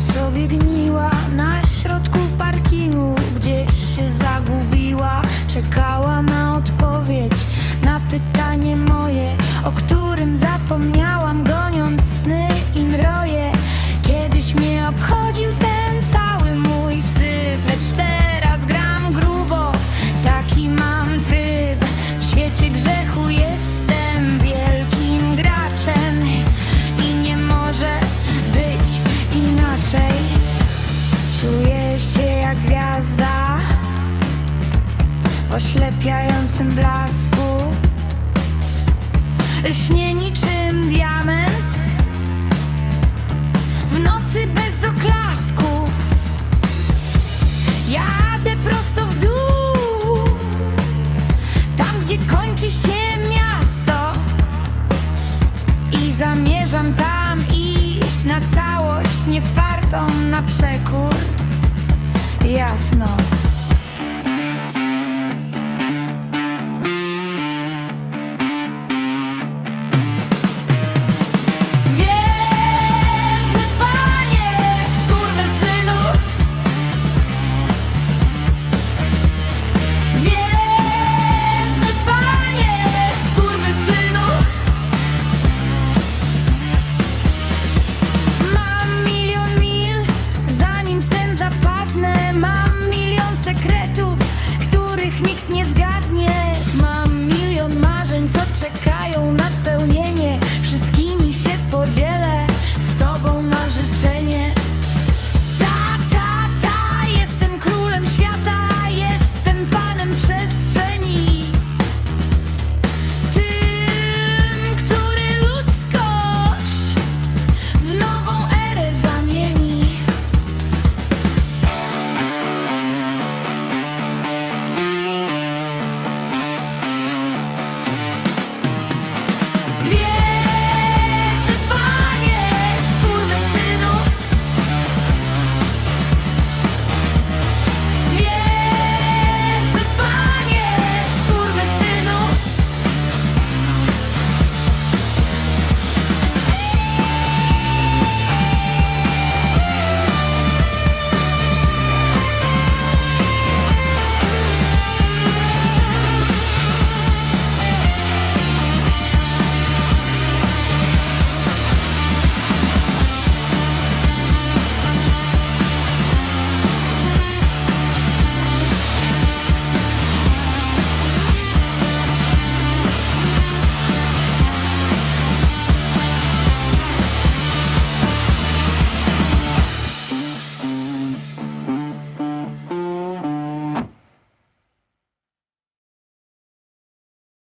sobie gniła na środku parkingu, gdzieś się zagubiła. Czekała na odpowiedź na pytanie moje, o którym zapomniałam, goniąc sny i mroje. Kiedyś mnie obchodził ten cały mój syf, lecz teraz gram grubo. Taki mam tryb w świecie grzechu, Czuję się jak gwiazda w oślepiającym blasku. Lśnie iść na